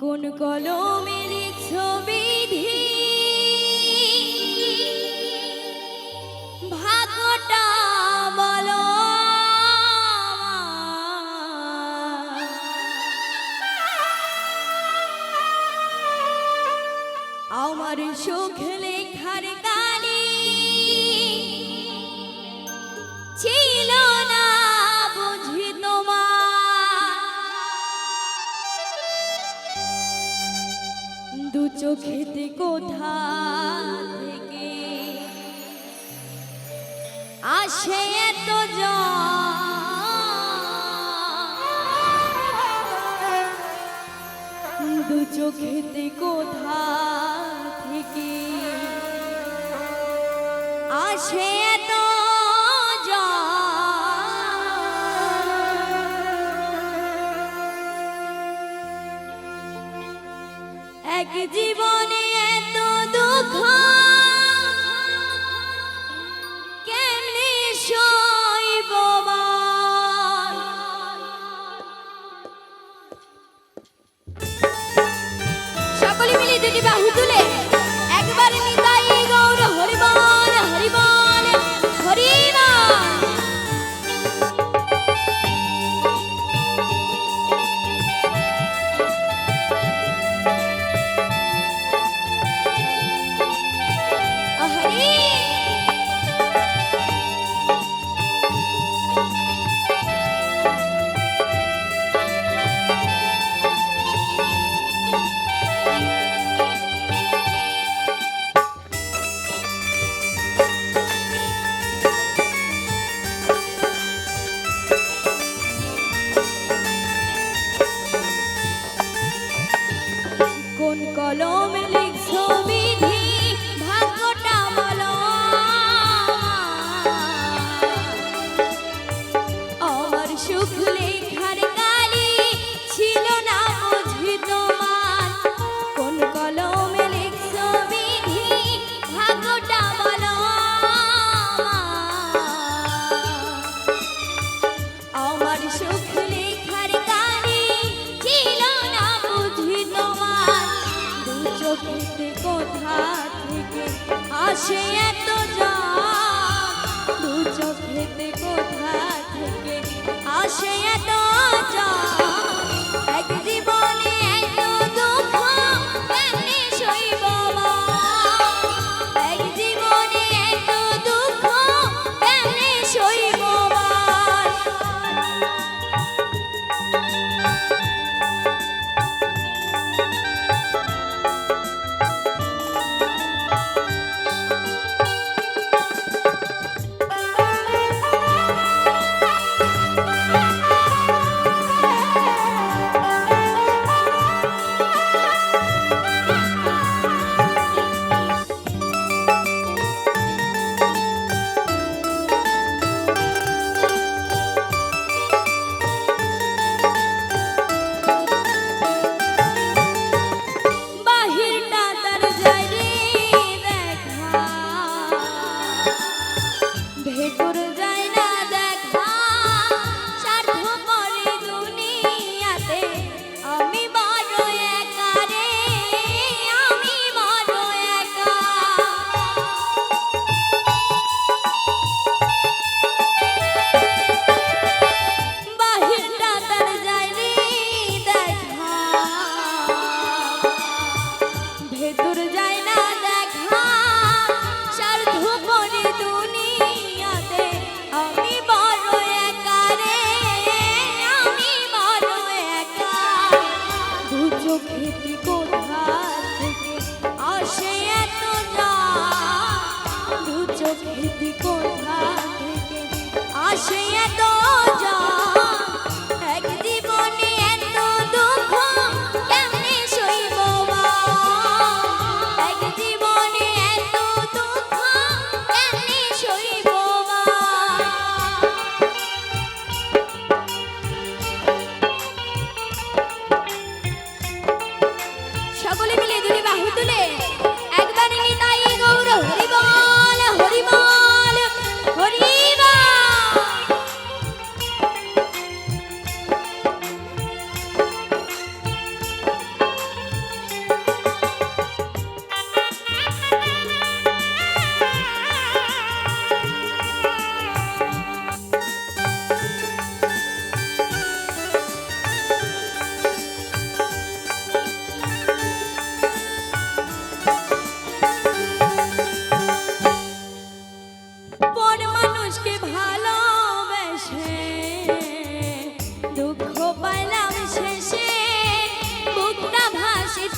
কোন কলমে লিখছ আমার সুখ লেখার গালি ছিল চোখেতে কোথা থেকে? আসে এত দু চোখেতে কোথা থেকে? আসে এক জীবনে এত দুঃখ থেকে আসে এত জন দু চোখেতে কোথা থেকে আসে এত জন এক জীবনে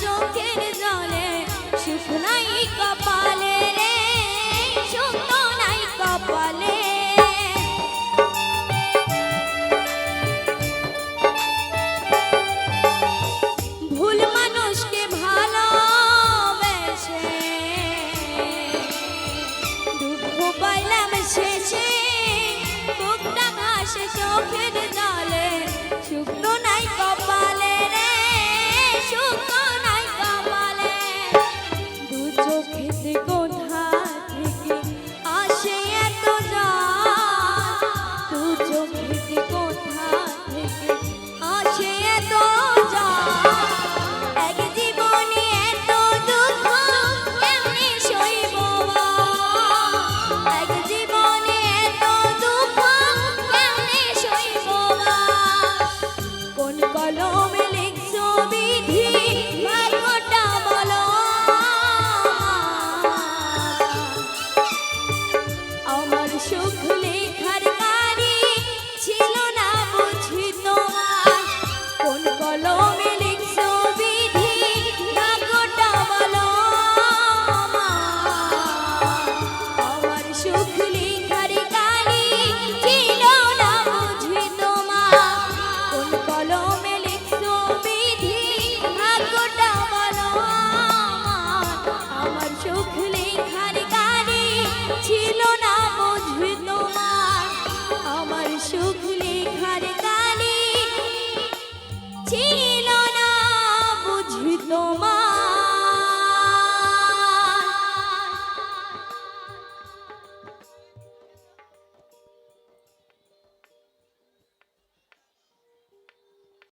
চোখের জলে। চোখের জলে